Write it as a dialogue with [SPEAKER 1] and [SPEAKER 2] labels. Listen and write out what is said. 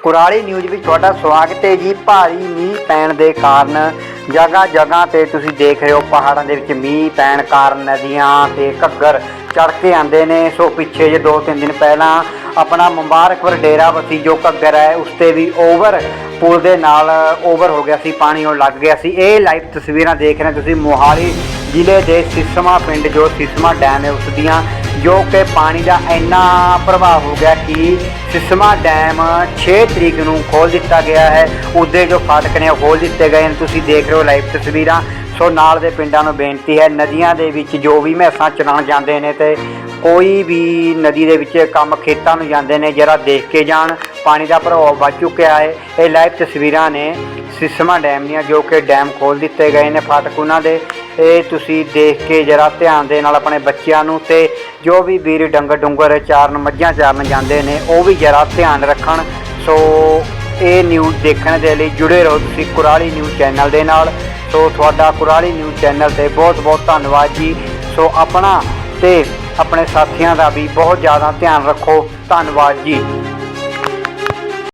[SPEAKER 1] Kurali news ਵਿੱਚ ਤੁਹਾਡਾ ਸਵਾਗਤ ਹੈ ਜੀ। ਭਾਰੀ ਮੀਂਹ ਪੈਣ ਦੇ ਕਾਰਨ ਜਗ੍ਹਾ ਜਗ੍ਹਾ ਤੇ ਤੁਸੀਂ ਦੇਖ ਰਹੇ ਹੋ ਪਹਾੜਾਂ ਦੇ ਵਿੱਚ ਮੀਂਹ ਪੈਣ ਕਾਰਨ ਨਦੀਆਂ ਤੇ ਘੱਗਰ ਚੜ ਕੇ ਆਉਂਦੇ ਨੇ। ਸੋ ਪਿੱਛੇ ਜੇ 2-3 ਦਿਨ ਪਹਿਲਾਂ ਆਪਣਾ ਮੁਬਾਰਕਪੁਰ ਡੇਰਾ ਬਸੀ ਜੋ ਘੱਗਰ ਹੈ, ਉਸ ਤੇ ਵੀ ਓਵਰ ਪੁਲ ਦੇ ਨਾਲ ਓਵਰ ਹੋ ਗਿਆ ਸੀ, ਪਾਣੀ ਉਹ ਲੱਗ ਗਿਆ ਸੀ। ਇਹ ਲਾਈਵ ਤਸਵੀਰਾਂ ਦੇਖ ਰਹੇ ਹੋ ਤੁਸੀਂ ਮੋਹਾਲੀ ਜ਼ਿਲ੍ਹੇ ਦੇ ਸਿਸਮਾ ਪਿੰਡ ਜੋ ਸਿਸਮਾ ਡੈਮ ਹੈ, ਉਸ ਦੀਆਂ ਜੋ ਕਿ ਪਾਣੀ ਦਾ ਇੰਨਾ ਪ੍ਰਭਾਵ ਹੋ ਗਿਆ ਕਿ ਸਿਸਮਾ ਡੈਮ 6 ਤਰੀਕ ਨੂੰ ਖੋਲ ਦਿੱਤਾ ਗਿਆ ਹੈ। ਉਹਦੇ ਜੋ ਫਾਟਕ ਨੇ ਉਹ ਖੋਲ ਦਿੱਤੇ ਗਏ ਨੇ ਤੁਸੀਂ ਦੇਖ ਰਹੇ ਹੋ ਲਾਈਵ ਤਸਵੀਰਾਂ। ਸੋ ਨਾਲ ਦੇ ਪਿੰਡਾਂ ਨੂੰ ਬੇਨਤੀ ਹੈ, ਨਦੀਆਂ ਦੇ ਵਿੱਚ ਜੋ ਵੀ ਮੈਸਾਂ ਚਲਾਉਣ ਜਾਂਦੇ ਨੇ ਤੇ ਕੋਈ ਵੀ ਨਦੀ ਦੇ ਵਿੱਚ ਕੰਮ ਖੇਤਾਂ ਨੂੰ ਜਾਂਦੇ ਨੇ, ਜਰਾ ਦੇਖ ਕੇ ਜਾਣ। ਪਾਣੀ ਦਾ ਪ੍ਰਭਾਵ ਵੱਧ ਚੁੱਕਿਆ ਹੈ। ਇਹ ਲਾਈਵ ਤਸਵੀਰਾਂ ਨੇ ਸਿਸਮਾ ਡੈਮ ਦੀਆਂ ਜੋ ਕਿ ਡੈਮ ਖੋਲ ਦਿੱਤੇ ਗਏ ਨੇ ਫਾਟਕ ਉਹਨਾਂ ਦੇ। ਇਹ ਤੁਸੀਂ ਦੇਖ ਕੇ ਜਰਾ ਧਿਆਨ ਦੇ ਨਾਲ ਆਪਣੇ ਬੱਚਿਆਂ ਨੂੰ ਤੇ ਜੋ ਵੀ ਵੀਰ ਡੰਗਰ ਡੁੰਗਰ ਚਾਰਨ ਮੱਝਾਂ ਚਾਰਨ ਜਾਂਦੇ ਨੇ, ਉਹ ਵੀ ਜਰਾ ਧਿਆਨ ਰੱਖਣ। ਸੋ ਇਹ ਨਿਊਜ਼ ਦੇਖਣ ਦੇ ਲਈ ਜੁੜੇ ਰਹੋ ਤੁਸੀਂ ਕੁਰਾਲੀ ਨਿਊਜ਼ ਚੈਨਲ ਦੇ ਨਾਲ। ਸੋ ਤੁਹਾਡਾ ਕੁਰਾਲੀ ਨਿਊਜ਼ ਚੈਨਲ ਤੇ ਬਹੁਤ ਬਹੁਤ ਧੰਨਵਾਦ ਜੀ। ਸੋ ਆਪਣਾ ਤੇ ਆਪਣੇ ਸਾਥੀਆਂ ਦਾ ਵੀ ਬਹੁਤ ਜ਼ਿਆਦਾ ਧਿਆਨ ਰੱਖੋ। ਧੰਨਵਾਦ ਜੀ।